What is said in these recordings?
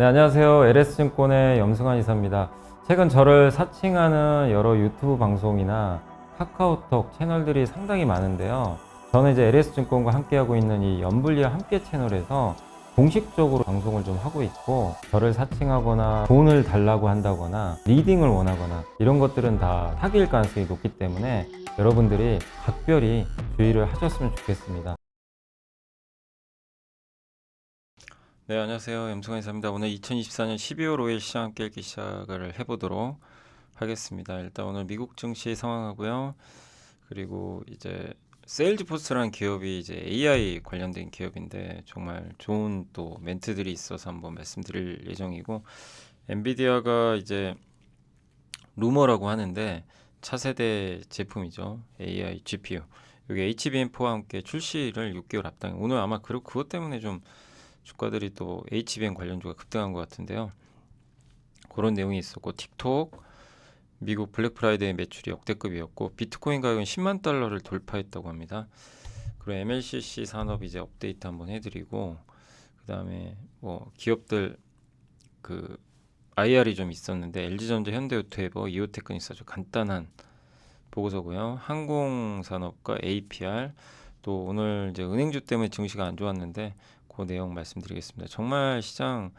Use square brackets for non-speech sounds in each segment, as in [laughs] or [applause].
네, 안녕하세요. LS증권의 염승환 이사입니다. 최근 저를 사칭하는 여러 유튜브 방송이나 카카오톡 채널들이 상당히 많은데요. 저는 이제 LS증권과 함께하고 있는 이 연불리와 함께 채널에서 공식적으로 방송을 좀 하고 있고 저를 사칭하거나 돈을 달라고 한다거나 리딩을 원하거나 이런 것들은 다 사기일 가능성이 높기 때문에 여러분들이 각별히 주의를 하셨으면 좋겠습니다. 네, 안녕하세요. 염승환 이사입니다. 오늘 2024년 12월 5일 시장 깨기 시작을 해보도록 하겠습니다. 일단 오늘 미국 증시 상황하고요. 그리고 이제 세일즈포스라는 기업이 이제 AI 관련된 기업인데 정말 좋은 또 멘트들이 있어서 한번 말씀드릴 예정이고 엔비디아가 이제 루머라고 하는데 차세대 제품이죠. AI GPU. 여기 HBM4와 함께 출시를 6개월 앞당해. 오늘 아마 그 그것 때문에 좀 주가들이 또 HBM 관련주가 급등한 것 같은데요. 그런 내용이 있었고 틱톡 미국 블랙 프라이데이 매출이 역대급이었고 비트코인 가격은 10만 달러를 돌파했다고 합니다. 그리고 MLCC 산업 이제 업데이트 한번 해드리고 그다음에 뭐 기업들 그 IR이 좀 있었는데 LG전자, 현대오토에버, 이오테크닉스 아주 간단한 보고서고요. 항공산업과 APR 또 오늘 이제 은행주 때문에 증시가 안 좋았는데 그 내용 말씀드리겠습니다. 정말 시장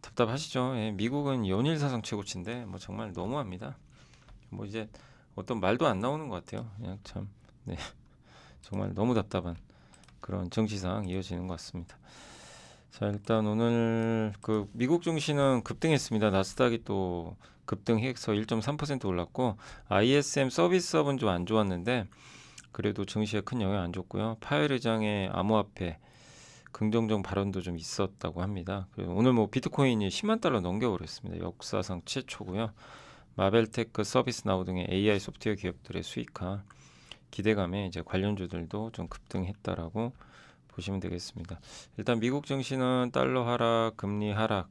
답답하시죠? 예, 미국은 연일 사상 최고치인데 뭐 정말 너무합니다. 뭐 이제 어떤 말도 안 나오는 것 같아요. 그냥 참 네. [laughs] 정말 너무 답답한 그런 정치상 이어지는 것 같습니다. 자 일단 오늘 그 미국 증시는 급등했습니다. 나스닥이 또 급등해서 1.3% 올랐고 ISM 서비스업은 좀 안 좋았는데 그래도 증시에 큰 영향 안 줬고요. 파열 의장의 암호화폐 긍정적 발언도 좀 있었다고 합니다. 그리고 오늘 뭐 비트코인이 10만 달러 넘겨버렸습니다. 역사상 최초고요. 마벨테크, 서비스나우 등의 AI 소프트웨어 기업들의 수익화 기대감에 이제 관련주들도 좀 급등했다라고 보시면 되겠습니다. 일단 미국 증시는 달러 하락, 금리 하락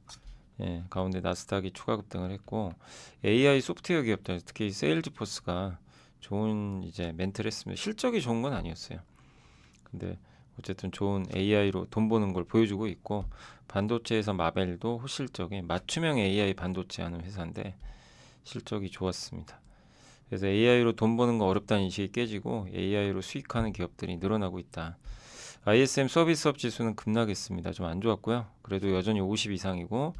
예, 가운데 나스닥이 추가 급등을 했고 AI 소프트웨어 기업들 특히 세일즈포스가 좋은 이제 멘트를 했습니다. 실적이 좋은 건 아니었어요. 근데 어쨌든 좋은 AI로 돈 버는 걸 보여주고 있고 반도체에서 마벨도 호실적인 맞춤형 AI 반도체 하는 회사인데 실적이 좋았습니다. 그래서 AI로 돈 버는 거 어렵다는 인식이 깨지고 AI로 수익하는 기업들이 늘어나고 있다. ISM 서비스업 지수는 급락했습니다. 좀 안 좋았고요. 그래도 여전히 50 이상이고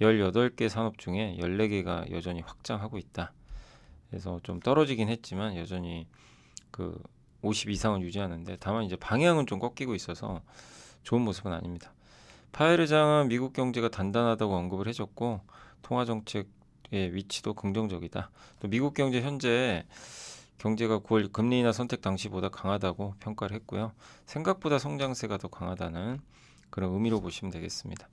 18개 산업 중에 14개가 여전히 확장하고 있다. 그래서 좀 떨어지긴 했지만 여전히 그 50 이상은 유지하는데 다만 이제 방향은 좀 꺾이고 있어서 좋은 모습은 아닙니다. 파열 의장은 미국 경제가 단단하다고 언급을 해줬고 통화 정책의 위치도 긍정적이다. 또 미국 경제 현재 경제가 9월 금리 인하 선택 당시보다 강하다고 평가를 했고요. 생각보다 성장세가 더 강하다는 그런 의미로 보시면 되겠습니다.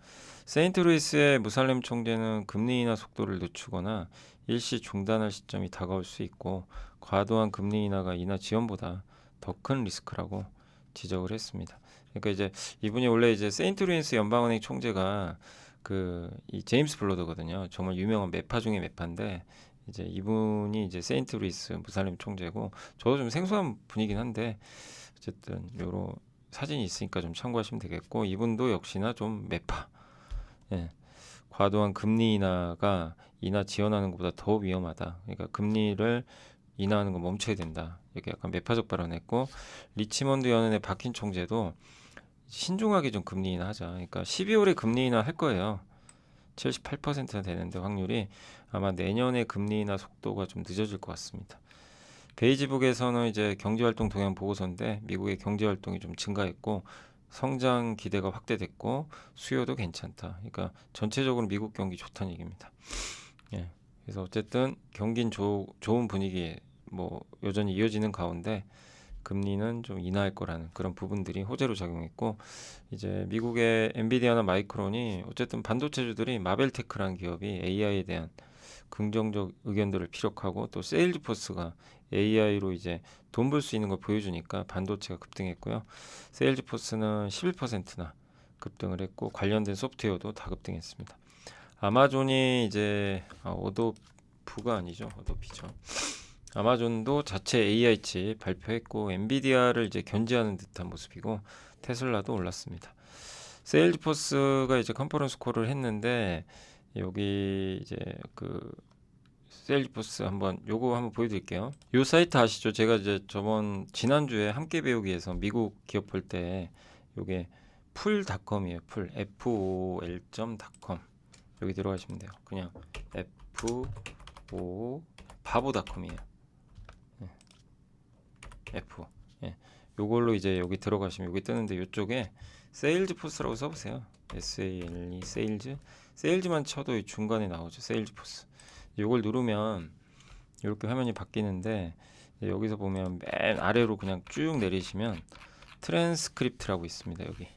세인트루이스의 무살렘 총재는 금리 인하 속도를 늦추거나 일시 중단할 시점이 다가올 수 있고 과도한 금리 인하가 인하 지연보다 더 큰 리스크라고 지적을 했습니다. 그러니까 이제 이분이 원래 이제 세인트루이스 연방은행 총재가 그 이 제임스 블러드거든요. 정말 유명한 매파 중에 매파인데 이제 이분이 이제 세인트루이스 무살렘 총재고 저도 좀 생소한 분이긴 한데 어쨌든 요런 사진이 있으니까 좀 참고하시면 되겠고 이분도 역시나 좀 매파. 예. 과도한 금리 인하가 인하 지연하는 것보다 더 위험하다. 그러니까 금리를 인하하는 거 멈춰야 된다. 이렇게 약간 매파적 발언했고 리치먼드 연은의 박힌 총재도 신중하게 좀 금리 인하하자. 그러니까 12월에 금리 인하 할 거예요. 78%나 되는데 확률이 아마 내년에 금리 인하 속도가 좀 늦어질 것 같습니다. 베이지북에서는 이제 경제활동 동향 보고서인데 미국의 경제활동이 좀 증가했고 성장 기대가 확대됐고 수요도 괜찮다. 그러니까 전체적으로 미국 경기 좋다는 얘기입니다. 예. 그래서 어쨌든 경기는 조, 좋은 분위기에 뭐 여전히 이어지는 가운데 금리는 좀 인하할 거라는 그런 부분들이 호재로 작용했고 이제 미국의 엔비디아나 마이크론이 어쨌든 반도체주들이 마벨테크라는 기업이 AI에 대한 긍정적 의견들을 피력하고 또 세일즈포스가 AI로 이제 돈 벌 수 있는 걸 보여주니까 반도체가 급등했고요. 세일즈포스는 11%나 급등을 했고 관련된 소프트웨어도 다 급등했습니다. 아마존이 이제 아, 오도프가 아니죠. 오도피죠. 아마존도 자체 AI 칩 발표했고 엔비디아를 이제 견제하는 듯한 모습이고 테슬라도 올랐습니다. 세일즈포스가 이제 컨퍼런스 콜을 했는데 여기 이제 그 세일즈포스 한번 요거 한번 보여드릴게요. 요 사이트 아시죠? 제가 이제 저번 지난주에 함께 배우기에서 미국 기업 볼 때 요게 풀닷컴이에요. 풀 fol.com 여기 들어가시면 돼요. 그냥 f o 바보닷컴이에요. 예. f 예. 요걸로 이제 여기 들어가시면 여기 뜨는데 요쪽에 세일즈 포스라고 써보세요. S A L E 세일즈 세일즈만 쳐도 이 중간에 나오죠. 세일즈 포스. 요걸 누르면 이렇게 화면이 바뀌는데 여기서 보면 맨 아래로 그냥 쭉 내리시면 트랜스크립트라고 있습니다. 여기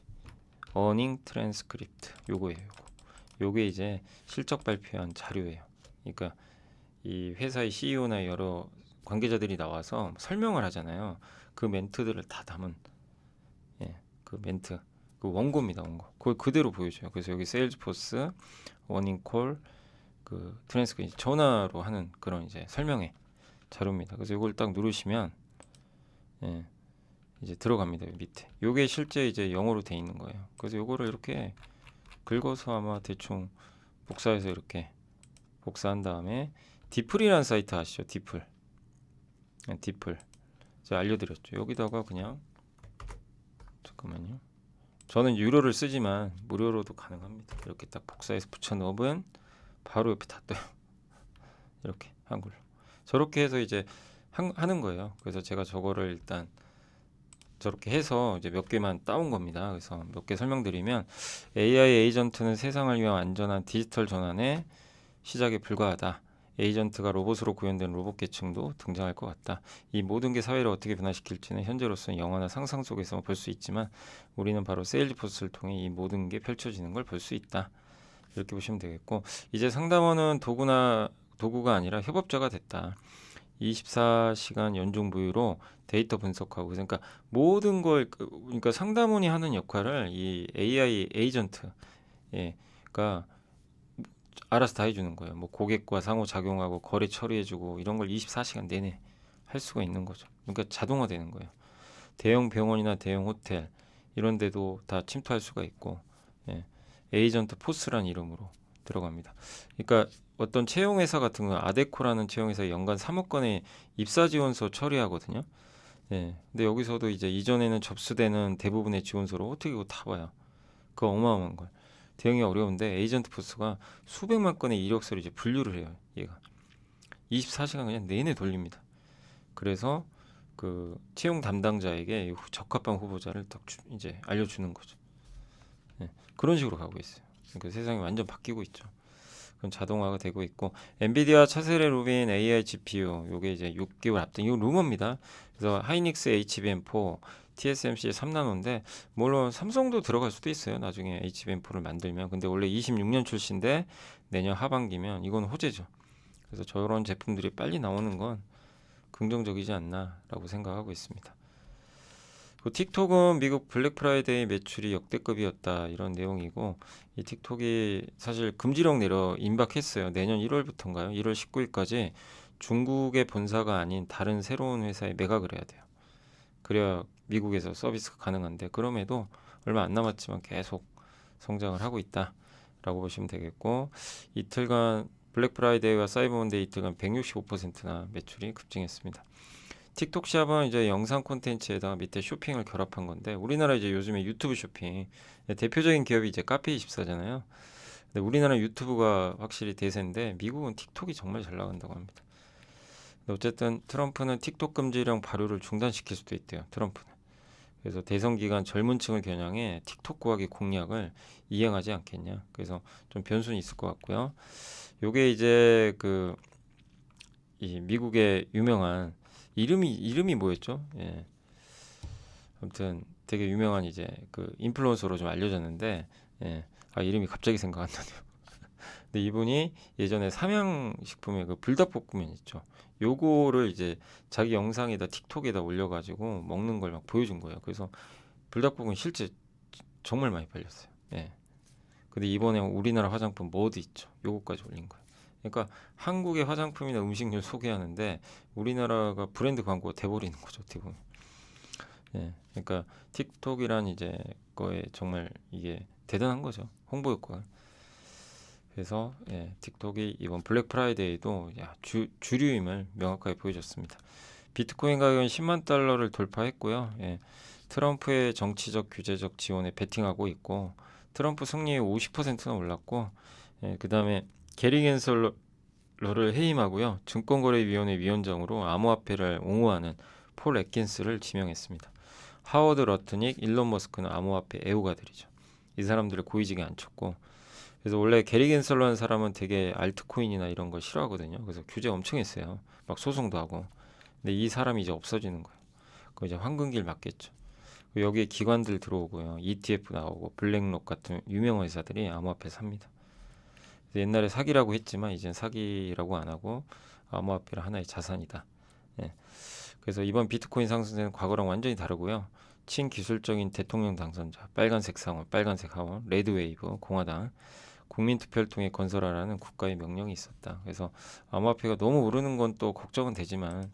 어닝 트랜스크립트 요거예요. 요거. 요게 이제 실적 발표한 자료예요. 그러니까 이 회사의 CEO나 여러 관계자들이 나와서 설명을 하잖아요. 그 멘트들을 다 담은 예, 그 멘트 그 원고입니다 원고. 그걸 그대로 보여줘요. 그래서 여기 세일즈포스 워닝콜 그 트랜스크 전화로 하는 그런 이제 설명회 자료입니다. 그래서 이걸 딱 누르시면 예, 이제 들어갑니다 밑에. 요게 실제 이제 영어로 돼 있는 거예요. 그래서 요거를 이렇게 긁어서 아마 대충 복사해서 이렇게 복사한 다음에 디플이라는 사이트 아시죠 디플 예, 디플 제가 알려드렸죠. 여기다가 그냥 잠깐만요. 저는 유료를 쓰지만 무료로도 가능합니다. 이렇게 딱 복사해서 붙여 넣으면 바로 옆에 다 떠요. [laughs] 이렇게 한글로. 저렇게 해서 이제 한, 하는 거예요. 그래서 제가 저거를 일단 저렇게 해서 이제 몇 개만 따온 겁니다. 그래서 몇 개 설명드리면 AI 에이전트는 세상을 위한 안전한 디지털 전환의 시작에 불과하다. 에이전트가 로봇으로 구현된 로봇 계층도 등장할 것 같다. 이 모든 게 사회를 어떻게 변화시킬지는 현재로서는 영화나 상상 속에서 볼 수 있지만 우리는 바로 세일즈포스를 통해 이 모든 게 펼쳐지는 걸 볼 수 있다. 이렇게 보시면 되겠고 이제 상담원은 도구나 도구가 아니라 협업자가 됐다. 24시간 연중 무휴로 데이터 분석하고 그러니까 모든 걸 그- 그러니까 상담원이 하는 역할을 이 AI 에이전트 예가 알아서 다 해주는 거예요. 뭐 고객과 상호 작용하고 거래 처리해주고 이런 걸 24시간 내내 할 수가 있는 거죠. 그러니까 자동화되는 거예요. 대형 병원이나 대형 호텔 이런 데도 다 침투할 수가 있고 예. 에이전트 포스란 이름으로 들어갑니다. 그러니까 어떤 채용 회사 같은 거 아데코라는 채용 회사 연간 3억 건의 입사 지원서 처리하거든요. 예. 근데 여기서도 이제 이전에는 접수되는 대부분의 지원서를 어떻게 이거 다 봐요. 그 어마어마한 걸. 대응이 어려운데 에이전트 포스가 수백만 건의 이력서를 이제 분류를 해요. 얘가 24시간 그냥 내내 돌립니다. 그래서 그 채용 담당자에게 적합한 후보자를 딱 주- 이제 알려주는 거죠. 예, 그런 식으로 가고 있어요. 그러니까 세상이 완전 바뀌고 있죠. 그건 자동화가 되고 있고 엔비디아 차세대 루빈 AI GPU 요게 이제 6개월 앞둔 이거 루머입니다. 그래서 하이닉스 HBM4 TSMC 3나노인데 물론 삼성도 들어갈 수도 있어요. 나중에 HBM4를 만들면. 근데 원래 26년 출시인데 내년 하반기면 이건 호재죠. 그래서 저런 제품들이 빨리 나오는 건 긍정적이지 않나라고 생각하고 있습니다. 그 틱톡은 미국 블랙 프라이데이 매출이 역대급이었다 이런 내용이고 이 틱톡이 사실 금지령 내려 임박했어요. 내년 1월부터인가요? 1월 19일까지 중국의 본사가 아닌 다른 새로운 회사에 매각을 해야 돼요. 그래야 미국에서 서비스가 가능한데 그럼에도 얼마 안 남았지만 계속 성장을 하고 있다라고 보시면 되겠고 이틀간 블랙 프라이데이와 사이버 먼데이 이틀간 165%나 매출이 급증했습니다. 틱톡 샵은 이제 영상 콘텐츠에다가 밑에 쇼핑을 결합한 건데 우리나라 이제 요즘에 유튜브 쇼핑 대표적인 기업이 이제 카페24잖아요. 근데 우리나라 유튜브가 확실히 대세인데 미국은 틱톡이 정말 잘 나간다고 합니다. 어쨌든 트럼프는 틱톡 금지령 발효를 중단시킬 수도 있대요. 트럼프는. 그래서 대선 기간 젊은 층을 겨냥해 틱톡 구하기 공약을 이행하지 않겠냐. 그래서 좀 변수는 있을 것 같고요. 요게 이제 그 이 미국의 유명한 이름이 이름이 뭐였죠? 예. 아무튼 되게 유명한 이제 그 인플루언서로 좀 알려졌는데 예. 아 이름이 갑자기 생각 안 나네요. [laughs] 근데 이분이 예전에 삼양식품의 그 불닭볶음면 있죠. 요거를 이제 자기 영상에다 틱톡에다 올려가지고 먹는 걸 막 보여준 거예요. 그래서 불닭볶음면 실제 정말 많이 팔렸어요. 예. 근데 이번에 우리나라 화장품 모드 있죠. 요거까지 올린 거예요. 그러니까 한국의 화장품이나 음식물 소개하는데 우리나라가 브랜드 광고가 돼버리는 거죠. 어떻게 보면. 예. 그러니까 틱톡이란 이제 거에 정말 이게 대단한 거죠. 홍보 효과가. 그래서 예, 틱톡이 이번 블랙 프라이데이도 야, 주, 주류임을 명확하게 보여줬습니다. 비트코인 가격은 10만 달러를 돌파했고요. 예, 트럼프의 정치적 규제적 지원에 베팅하고 있고 트럼프 승리에 50%나 올랐고 예, 그 다음에 게리 겐슬러를 해임하고요. 증권거래위원회 위원장으로 암호화폐를 옹호하는 폴 애킨스를 지명했습니다. 하워드 러트닉, 일론 머스크는 암호화폐 애호가들이죠. 이 사람들을 고위직에 앉혔고 그래서 원래 게리 겐슬러라는 사람은 되게 알트코인이나 이런 걸 싫어하거든요. 그래서 규제 엄청 했어요. 막 소송도 하고. 근데 이 사람이 이제 없어지는 거예요. 그 이제 황금길 맞겠죠. 여기에 기관들 들어오고요. ETF 나오고 블랙록 같은 유명 회사들이 암호화폐 삽니다. 옛날에 사기라고 했지만 이젠 사기라고 안 하고 암호화폐는 하나의 자산이다. 예. 그래서 이번 비트코인 상승세는 과거랑 완전히 다르고요. 친기술적인 대통령 당선자, 빨간색 상원, 빨간색 하원, 레드웨이브, 공화당, 국민투표를 통해 건설하라는 국가의 명령이 있었다. 그래서 암호화폐가 너무 오르는 건 또 걱정은 되지만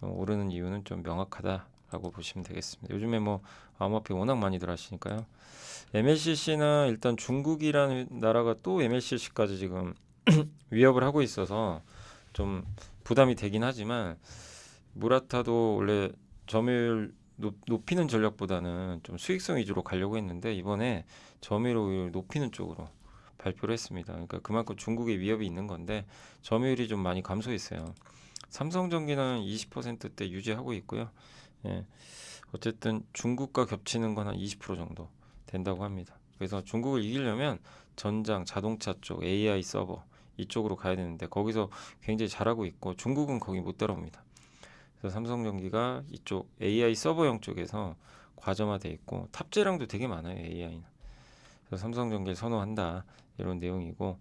어, 오르는 이유는 좀 명확하다라고 보시면 되겠습니다. 요즘에 뭐 암호화폐 워낙 많이들 하시니까요. MLCC는 일단 중국이라는 나라가 또 MLCC까지 지금 [clears throat] 위협을 하고 있어서 좀 부담이 되긴 하지만 무라타도 원래 점유율 높, 높이는 전략보다는 좀 수익성 위주로 가려고 했는데 이번에 점유율을 높이는 쪽으로 발표를 했습니다. 그러니까 그만큼 중국의 위협이 있는 건데 점유율이 좀 많이 감소했어요. 삼성전기는 20%대 유지하고 있고요. 예. 어쨌든 중국과 겹치는 건 한 20% 정도 된다고 합니다. 그래서 중국을 이기려면 전장, 자동차 쪽, AI 서버 이쪽으로 가야 되는데 거기서 굉장히 잘하고 있고 중국은 거기 못 따라옵니다. 그래서 삼성전기가 이쪽 AI 서버형 쪽에서 과점화돼 있고 탑재량도 되게 많아요 AI는. 그래서 삼성전기를 선호한다 이런 내용이고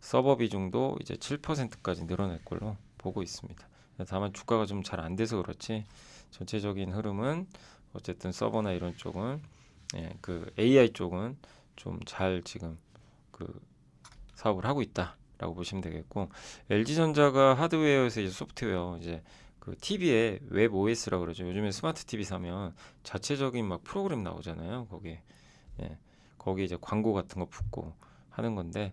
서버 비중도 이제 7%까지 늘어날 걸로 보고 있습니다. 다만 주가가 좀 잘 안 돼서 그렇지 전체적인 흐름은 어쨌든 서버나 이런 쪽은 예, 그 AI 쪽은 좀 잘 지금 그 사업을 하고 있다라고 보시면 되겠고 LG전자가 하드웨어에서 이제 소프트웨어 이제 그 TV에 웹 OS라고 그러죠. 요즘에 스마트 TV 사면 자체적인 막 프로그램 나오잖아요. 거기에 예, 거기 이제 광고 같은 거 붙고 하는 건데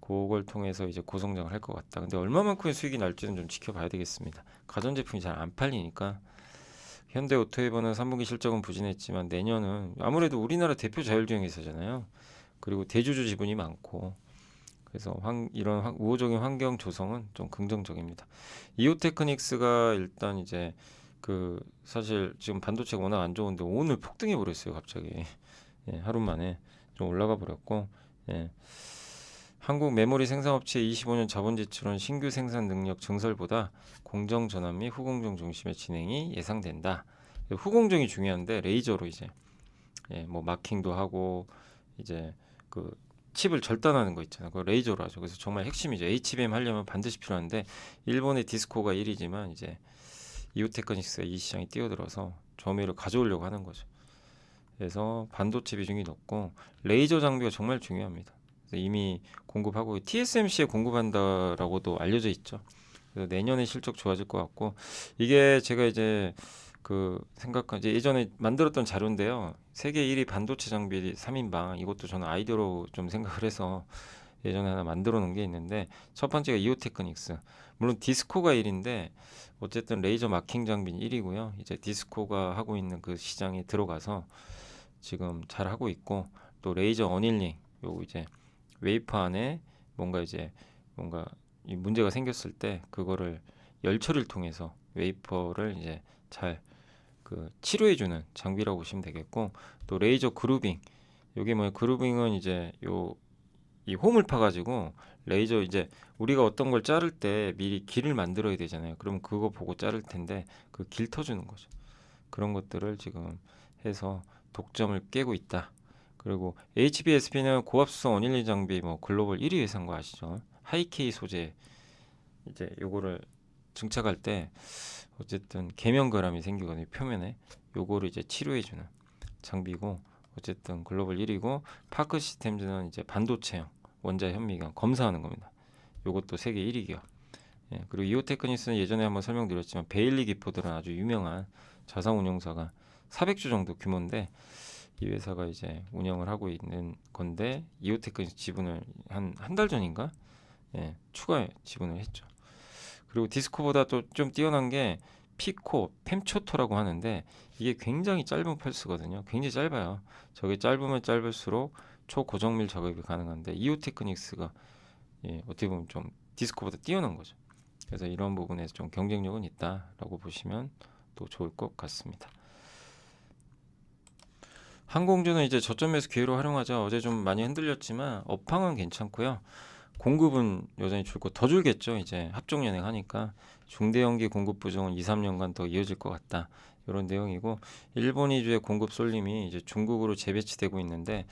그걸 통해서 이제 고성장을 할 것 같다. 근데 얼마만큼의 수익이 날지는 좀 지켜봐야 되겠습니다. 가전제품이 잘 안 팔리니까 현대오토에버는 3분기 실적은 부진했지만 내년은 아무래도 우리나라 대표 자율주행 회사잖아요. 그리고 대주주 지분이 많고 그래서 환, 이런 환, 우호적인 환경 조성은 좀 긍정적입니다. 이오테크닉스가 일단 이제 그 사실 지금 반도체가 워낙 안 좋은데 오늘 폭등해 버렸어요 갑자기 예, 하루 만에 좀 올라가 버렸고 예. 한국 메모리 생산업체 25년 자본 지출은 신규 생산 능력 증설보다 공정 전환 및 후공정 중심의 진행이 예상된다. 후공정이 중요한데 레이저로 이제 예, 뭐 마킹도 하고 이제 그 칩을 절단하는 거 있잖아요. 그 레이저로 하죠. 그래서 정말 핵심이죠. HBM 하려면 반드시 필요한데 일본의 디스코가 1위지만 이제 이오테크닉스가 이 시장에 뛰어들어서 점유율을 가져오려고 하는 거죠. 그래서 반도체 비중이 높고 레이저 장비가 정말 중요합니다. 이미 공급하고 TSMC에 공급한다라고도 알려져 있죠. 그래서 내년에 실적 좋아질 것 같고 이게 제가 이제 그 생각한 이제 예전에 만들었던 자료인데요. 세계 1위 반도체 장비 3인방 이것도 저는 아이디어로 좀 생각을 해서 예전에 하나 만들어 놓은 게 있는데 첫 번째가 이오테크닉스. 물론 디스코가 1인데 어쨌든 레이저 마킹 장비는 1위고요. 이제 디스코가 하고 있는 그 시장에 들어가서 지금 잘 하고 있고 또 레이저 어닐링 요거 이제 웨이퍼 안에 뭔가 이제 뭔가 이 문제가 생겼을 때 그거를 열 처리를 통해서 웨이퍼를 이제 잘 그 치료해주는 장비라고 보시면 되겠고 또 레이저 그루빙 요게 뭐야 그루빙은 이제 요 이 홈을 파가지고 레이저 이제 우리가 어떤 걸 자를 때 미리 길을 만들어야 되잖아요. 그러면 그거 보고 자를 텐데 그 길 터주는 거죠. 그런 것들을 지금 해서 독점을 깨고 있다. 그리고 HBSP는 고압수성 원일리 장비 뭐 글로벌 1위 회사인 거 아시죠? 하이케이 소재 이제 요거를 증착할 때 어쨌든 계면결함이 생기거든요 표면에 요거를 이제 치료해주는 장비고 어쨌든 글로벌 1위고 파크 시스템즈는 이제 반도체형 원자 현미경 검사하는 겁니다. 요것도 세계 1위 기업. 예, 그리고 이오테크니스는 예전에 한번 설명드렸지만 베일리 기포드는 아주 유명한 자산운용사가 400주 정도 규모인데 이 회사가 이제 운영을 하고 있는 건데 이오테크 지분을 한 한 달 전인가 예, 추가 지분을 했죠. 그리고 디스코보다 또 좀 뛰어난 게 피코, 펜초토라고 하는데 이게 굉장히 짧은 펄스거든요. 굉장히 짧아요. 저게 짧으면 짧을수록 초고정밀 작업이 가능한데 이오테크닉스가 예, 어떻게 보면 좀 디스코보다 뛰어난 거죠. 그래서 이런 부분에서 좀 경쟁력은 있다라고 보시면 또 좋을 것 같습니다. 항공주는 이제 저점에서 기회로 활용하자 어제 좀 많이 흔들렸지만 업황은 괜찮고요. 공급은 여전히 줄고 더 줄겠죠. 이제 합종 연행 하니까 중대형기 공급 부족은 2, 3년간 더 이어질 것 같다. 이런 내용이고 일본 위주의 공급 쏠림이 이제 중국으로 재배치되고 있는데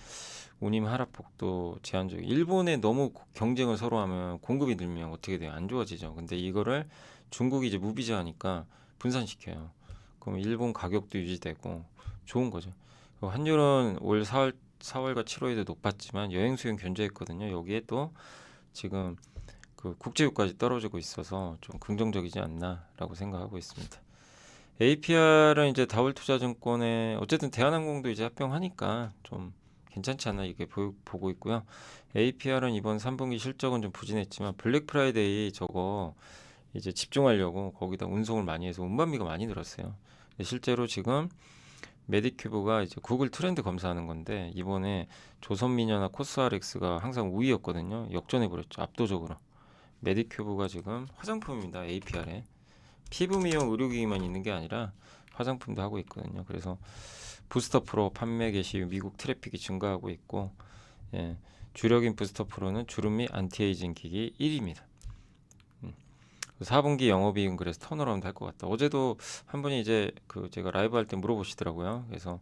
운임 하락폭도 제한적. 일본에 너무 고- 경쟁을 서로 하면 공급이 늘면 어떻게 돼요? 안 좋아지죠. 근데 이거를 중국이 이제 무비자하니까 분산시켜요. 그럼 일본 가격도 유지되고 좋은 거죠. 그리고 환율은 올 4월 4월과 7월에도 높았지만 여행 수요 견제했거든요. 여기에 또 지금 그 국제유까지 떨어지고 있어서 좀 긍정적이지 않나라고 생각하고 있습니다. APR은 이제 다울투자증권에 어쨌든 대한항공도 이제 합병하니까 좀 괜찮지 않나 이게 보, 보고 있고요. APR은 이번 3분기 실적은 좀 부진했지만 블랙 프라이데이 저거 이제 집중하려고 거기다 운송을 많이 해서 운반비가 많이 늘었어요. 실제로 지금 메디큐브가 이제 구글 트렌드 검사하는 건데 이번에 조선미녀나 코스알엑스가 항상 우위였거든요. 역전해 버렸죠. 압도적으로. 메디큐브가 지금 화장품입니다. APR에 피부 미용 의료기기만 있는 게 아니라 화장품도 하고 있거든요. 그래서 부스터 프로 판매 개시 미국 트래픽이 증가하고 있고 예, 주력인 부스터 프로는 주름 및 안티에이징 기기 1위입니다. 4분기 영업이익은 그래서 턴어라운드 할 것 같다. 어제도 한 분이 이제 그 제가 라이브 할 때 물어보시더라고요. 그래서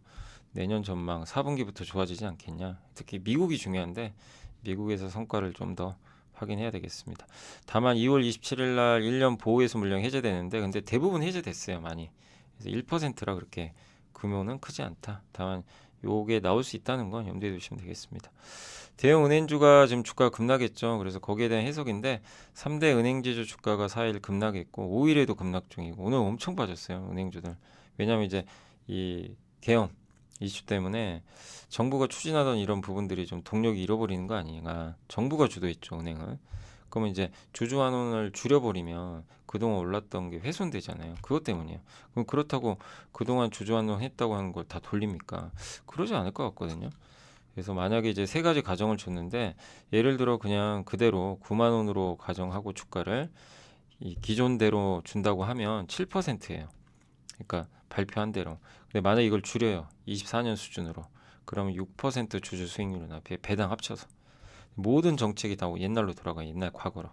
내년 전망 4분기부터 좋아지지 않겠냐. 특히 미국이 중요한데 미국에서 성과를 좀 더 확인해야 되겠습니다. 다만 2월 27일 날 1년 보호예수 물량 해제되는데 근데 대부분 해제됐어요, 많이. 그래서 1%라 그렇게 규모는 크지 않다. 다만 요게 나올 수 있다는 건 염두에 두시면 되겠습니다. 대형 은행주가 지금 주가가 급락했죠. 그래서 거기에 대한 해석인데 3대 은행지주 주가가 4일 급락했고 5일에도 급락 중이고 오늘 엄청 빠졌어요. 은행주들. 왜냐하면 이제 이 개엄 이슈 때문에 정부가 추진하던 이런 부분들이 좀 동력이 잃어버리는 거 아닌가. 정부가 주도했죠, 은행은. 그러면 이제 주주 환원을 줄여버리면 그동안 올랐던 게 훼손되잖아요. 그것 때문이에요. 그럼 그렇다고 그동안 주주 환원 했다고 하는 걸 다 돌립니까? 그러지 않을 것 같거든요. 그래서 만약에 이제 세 가지 가정을 줬는데 예를 들어 그냥 그대로 9만 원으로 가정하고 주가를 이 기존대로 준다고 하면 7%예요. 그러니까 발표한 대로. 근데 만약 에 이걸 줄여요. 24년 수준으로. 그러면 6% 주주 수익률이나 배, 배당 합쳐서 모든 정책이 다 옛날로 돌아가 옛날 과거로.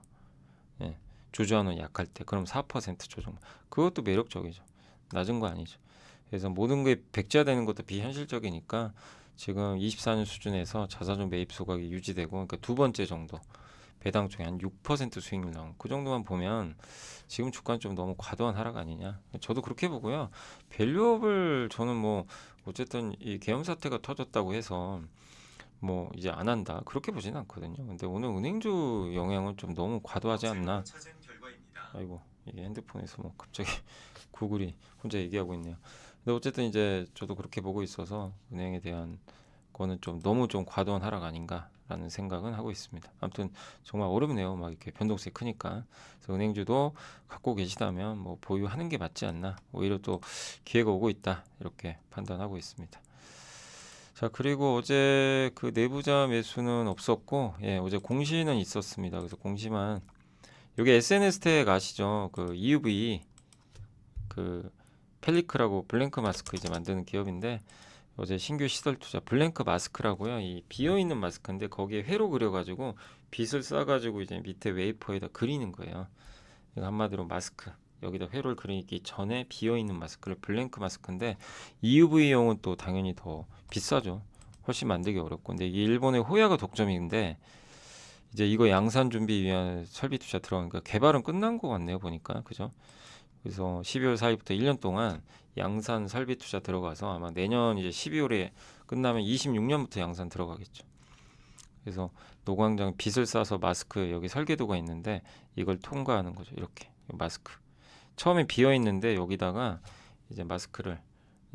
예. 주주환원 약할 때 그럼 4% 조정. 그것도 매력적이죠. 낮은 거 아니죠. 그래서 모든 게 백지화되는 것도 비현실적이니까 지금 24년 수준에서 자사주 매입 소각이 유지되고 그러니까 두 번째 정도 배당 중에 한 6% 수익률 나온 그 정도만 보면 지금 주가는 좀 너무 과도한 하락 아니냐. 저도 그렇게 보고요. 밸류업을 저는 뭐 어쨌든 이 계엄 사태가 터졌다고 해서 뭐 이제 안 한다. 그렇게 보지는 않거든요. 근데 오늘 은행주 영향은 좀 너무 과도하지 않나. 아이고 이게 핸드폰에서 뭐 갑자기 [laughs] 구글이 혼자 얘기하고 있네요. 근데 어쨌든 이제 저도 그렇게 보고 있어서 은행에 대한 거는 좀 너무 좀 과도한 하락 아닌가라는 생각은 하고 있습니다. 아무튼 정말 어렵네요. 막 이렇게 변동성이 크니까. 그래서 은행주도 갖고 계시다면 뭐 보유하는 게 맞지 않나. 오히려 또 기회가 오고 있다. 이렇게 판단하고 있습니다. 자, 그리고 어제 그 내부자 매수는 없었고, 예, 어제 공시는 있었습니다. 그래서 공시만 여기 SNS 택 아시죠? 그 EUV 그 펠리크라고 블랭크 마스크 이제 만드는 기업인데 어제 신규 시설 투자 블랭크 마스크라고요. 이 비어 있는 마스크인데 거기에 회로 그려가지고 빛을 쏴가지고 이제 밑에 웨이퍼에다 그리는 거예요. 한마디로 마스크. 여기다 회로를 그리기 전에 비어 있는 마스크를 블랭크 마스크인데 EUV용은 또 당연히 더 비싸죠. 훨씬 만들기 어렵고 근데 이게 일본의 호야가 독점인데 이제 이거 양산 준비 위한 설비 투자 들어가니까 개발은 끝난 것 같네요 보니까 그죠? 그래서 12월 4일부터 1년 동안 양산 설비 투자 들어가서 아마 내년 이제 12월에 끝나면 26년부터 양산 들어가겠죠. 그래서 노광장 빛을 쏴서 마스크 여기 설계도가 있는데 이걸 통과하는 거죠. 이렇게 이 마스크 처음에 비어 있는데 여기다가 이제 마스크를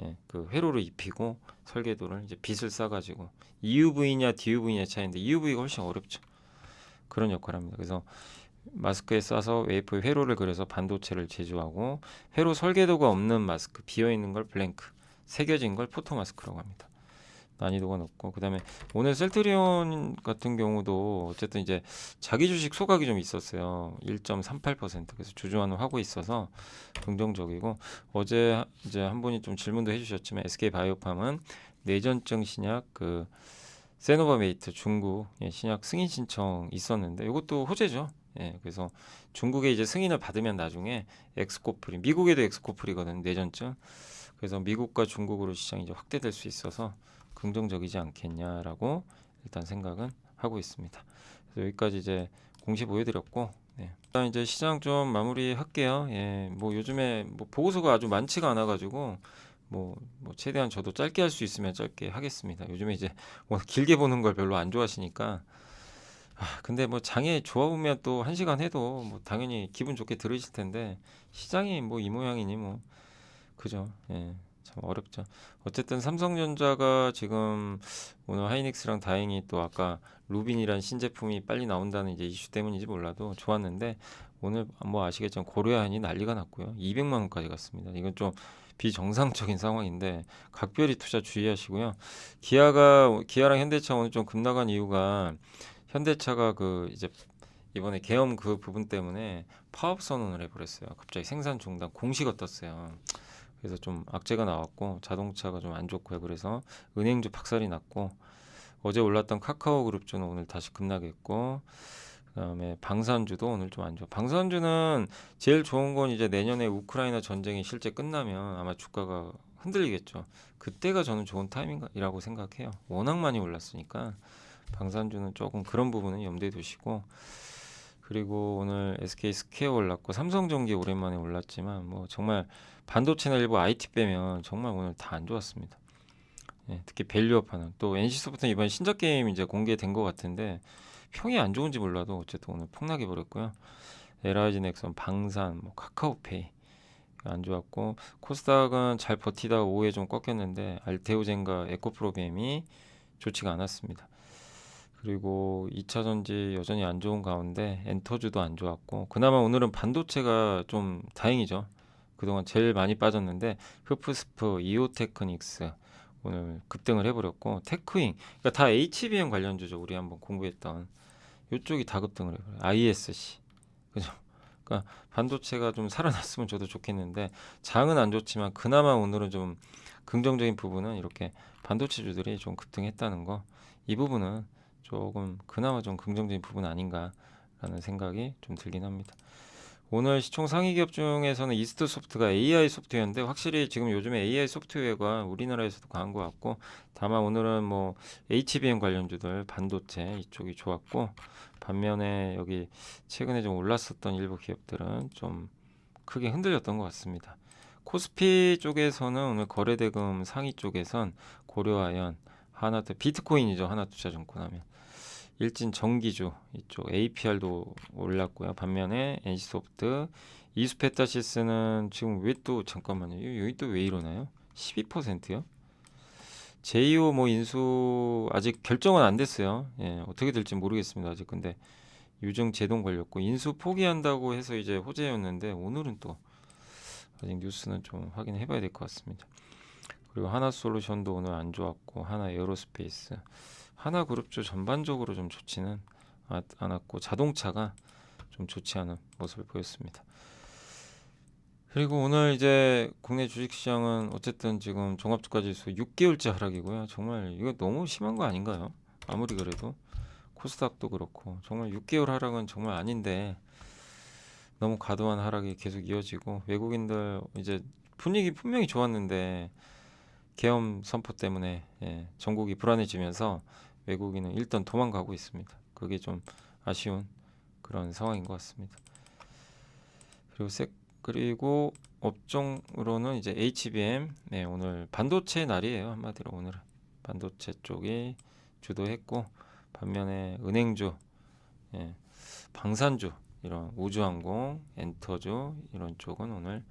예, 그 회로를 입히고 설계도를 이제 빗을 싸가지고 EUV냐 DUV냐 차이인데 EUV가 훨씬 어렵죠. 그런 역할을 합니다. 그래서 마스크에 싸서 웨이프 회로를 그려서 반도체를 제조하고 회로 설계도가 없는 마스크 비어 있는 걸 블랭크 새겨진 걸 포토 마스크라고 합니다. 난이도가 높고 그다음에 오늘 셀트리온 같은 경우도 어쨌든 이제 자기 주식 소각이 좀 있었어요. 1.38% 그래서 주주환원 하고 있어서 긍정적이고 어제 이제 한 분이 좀 질문도 해주셨지만 SK 바이오팜은 내전증 신약 그 세노바메이트 중국 예, 신약 승인 신청 있었는데 이것도 호재죠. 예, 그래서 중국에 이제 승인을 받으면 나중에 엑스코프리 미국에도 엑스코프리거든 내전증. 그래서 미국과 중국으로 시장이 이제 확대될 수 있어서 긍정적이지 않겠냐라고 일단 생각은 하고 있습니다. 그래서 여기까지 이제 공시 보여드렸고, 네. 일단 이제 시장 좀 마무리할게요. 예, 뭐 요즘에 뭐 보고서가 아주 많지가 않아가지고 뭐, 뭐 최대한 저도 짧게 할 수 있으면 짧게 하겠습니다. 요즘에 이제 뭐 길게 보는 걸 별로 안 좋아하시니까. 아, 근데 뭐 장에 좋아보면 또 한 시간 해도 뭐 당연히 기분 좋게 들으실 텐데 시장이 뭐 이 모양이니 뭐 그죠? 예. 참 어렵죠. 어쨌든 삼성전자가 지금 오늘 하이닉스랑 다행히 또 아까 루빈이란 신제품이 빨리 나온다는 이제 이슈 때문인지 몰라도 좋았는데 오늘 뭐 아시겠지만 고려한이 난리가 났고요. 200만 원까지 갔습니다. 이건 좀 비정상적인 상황인데 각별히 투자 주의하시고요. 기아가 기아랑 현대차 오늘 좀 급나간 이유가 현대차가 그 이제 이번에 계엄 그 부분 때문에 파업 선언을 해버렸어요. 갑자기 생산 중단 공시가 떴어요. 그래서 좀 악재가 나왔고 자동차가 좀 안 좋고요. 그래서 은행주 박살이 났고 어제 올랐던 카카오 그룹주는 오늘 다시 급락했고 그다음에 방산주도 오늘 좀 안 좋아. 방산주는 제일 좋은 건 이제 내년에 우크라이나 전쟁이 실제 끝나면 아마 주가가 흔들리겠죠. 그때가 저는 좋은 타이밍이라고 생각해요. 워낙 많이 올랐으니까 방산주는 조금 그런 부분은 염두에 두시고 그리고 오늘 SK 스퀘어 올랐고 삼성전기 오랜만에 올랐지만 뭐 정말 반도체나 일부 IT 빼면 정말 오늘 다 안 좋았습니다. 예, 특히 밸류업 하는 또 NC소프트는 이번 신작 게임 이제 공개된 것 같은데 평이 안 좋은지 몰라도 어쨌든 오늘 폭락해 버렸고요. LIG 넥선, 방산, 뭐 카카오페이 안 좋았고 코스닥은 잘 버티다가 오후에 좀 꺾였는데 알테오젠과 에코프로비엠이 좋지가 않았습니다. 그리고 2차 전지 여전히 안 좋은 가운데 엔터주도 안 좋았고 그나마 오늘은 반도체가 좀 다행이죠. 그동안 제일 많이 빠졌는데 흡프스프, 이오테크닉스 오늘 급등을 해버렸고 테크윙 그러니까 다 HBM 관련주죠. 우리 한번 공부했던 이쪽이 다 급등을 해버려요. ISC 그죠? 그러니까 반도체가 좀 살아났으면 저도 좋겠는데 장은 안 좋지만 그나마 오늘은 좀 긍정적인 부분은 이렇게 반도체주들이 좀 급등했다는 거 이 부분은 조금 그나마 좀 긍정적인 부분 아닌가라는 생각이 좀 들긴 합니다. 오늘 시총 상위 기업 중에서는 이스트 소프트가 AI 소프트웨어인데 확실히 지금 요즘에 AI 소프트웨어가 우리나라에서도 강한 것 같고 다만 오늘은 뭐 HBM 관련주들 반도체 이쪽이 좋았고 반면에 여기 최근에 좀 올랐었던 일부 기업들은 좀 크게 흔들렸던 것 같습니다. 코스피 쪽에서는 오늘 거래대금 상위 쪽에선 고려아연, 하나투 비트코인이죠. 하나투자증권 하면. 일진 정기주 이쪽 APR도 올랐고요. 반면에 NC소프트 이수페타시스는 지금 왜 또 잠깐만요. 여기 또 왜 이러나요? 12%요? 제이오 뭐 인수 아직 결정은 안 됐어요. 예 어떻게 될지 모르겠습니다 아직. 근데 유증 제동 걸렸고 인수 포기한다고 해서 이제 호재였는데 오늘은 또 아직 뉴스는 좀 확인해 봐야 될 것 같습니다 그리고 하나 솔루션도 오늘 안 좋았고 하나 에어로스페이스 하나 그룹주 전반적으로 좀 좋지는 아- 않았고 자동차가 좀 좋지 않은 모습을 보였습니다. 그리고 오늘 이제 국내 주식시장은 어쨌든 지금 종합주가지수 6개월째 하락이고요. 정말 이거 너무 심한 거 아닌가요? 아무리 그래도 코스닥도 그렇고 정말 6개월 하락은 정말 아닌데 너무 과도한 하락이 계속 이어지고 외국인들 이제 분위기 분명히 좋았는데 계엄 선포 때문에 예, 전국이 불안해지면서 외국인은 일단 도망가고 있습니다. 그게 좀 아쉬운 그런 상황인 것 같습니다. 그리고 세, 그리고 업종으로는 이제 HBM 네, 오늘 반도체 날이에요 한마디로 오늘은 반도체 쪽이 주도했고 반면에 은행주, 예, 방산주 이런 우주항공, 엔터주 이런 쪽은 오늘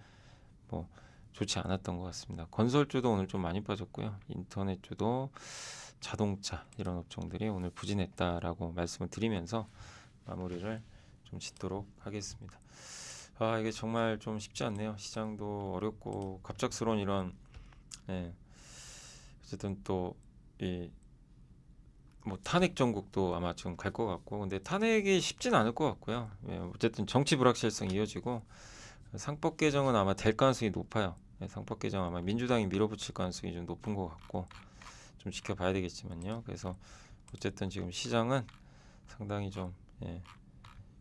뭐 좋지 않았던 것 같습니다. 건설주도 오늘 좀 많이 빠졌고요. 인터넷주도 자동차 이런 업종들이 오늘 부진했다라고 말씀을 드리면서 마무리를 좀 짓도록 하겠습니다. 아 이게 정말 좀 쉽지 않네요. 시장도 어렵고 갑작스러운 이런 예, 어쨌든 또 이 뭐 탄핵 전국도 아마 지금 갈 것 같고 근데 탄핵이 쉽진 않을 것 같고요. 예, 어쨌든 정치 불확실성 이어지고 상법 개정은 아마 될 가능성이 높아요. 예, 상법 개정 아마 민주당이 밀어붙일 가능성이 좀 높은 것 같고 좀 지켜봐야 되겠지만요. 그래서 어쨌든 지금 시장은 상당히 좀 예,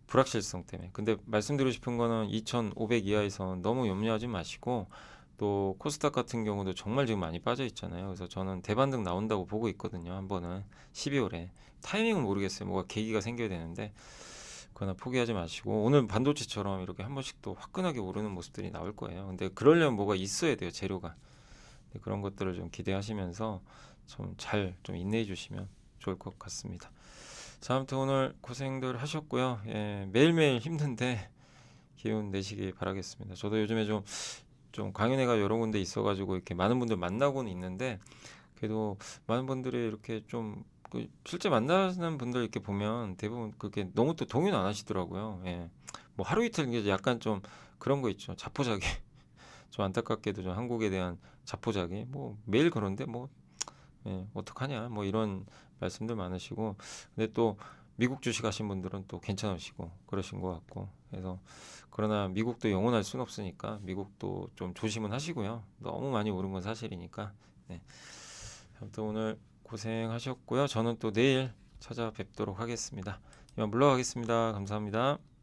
불확실성 때문에. 근데 말씀드리고 싶은 거는 2,500 이하에서 너무 염려하지 마시고 또 코스닥 같은 경우도 정말 지금 많이 빠져 있잖아요. 그래서 저는 대반등 나온다고 보고 있거든요. 한 번은 12월에 타이밍은 모르겠어요. 뭐가 계기가 생겨야 되는데 그러나 포기하지 마시고 오늘 반도체처럼 이렇게 한 번씩 또 화끈하게 오르는 모습들이 나올 거예요. 근데 그러려면 뭐가 있어야 돼요. 재료가. 네, 그런 것들을 좀 기대하시면서 좀잘좀 인내해 주시면 좋을 것 같습니다. 자, 아무튼 오늘 고생들 하셨고요. 예, 매일매일 힘든데 기운 내시기 바라겠습니다. 저도 요즘에 좀, 좀 강연회가 여러 군데 있어가지고 이렇게 많은 분들 만나고는 있는데 그래도 많은 분들이 이렇게 좀 그 실제 만나는 분들 이렇게 보면 대부분 그렇게 너무 또 동요는 안 하시더라고요. 예. 뭐 하루 이틀 이게 약간 좀 그런 거 있죠. 자포자기. [laughs] 좀 안타깝게도 좀 한국에 대한 자포자기. 뭐 매일 그런데 뭐 예, 어떡하냐. 뭐 이런 말씀들 많으시고 근데 또 미국 주식 하신 분들은 또 괜찮으시고 그러신 것 같고 그래서 그러나 미국도 영원할 수는 없으니까 미국도 좀 조심은 하시고요. 너무 많이 오른 건 사실이니까. 네. 아무튼 오늘 고생하셨고요. 저는 또 내일 찾아뵙도록 하겠습니다. 이만 물러가겠습니다. 감사합니다.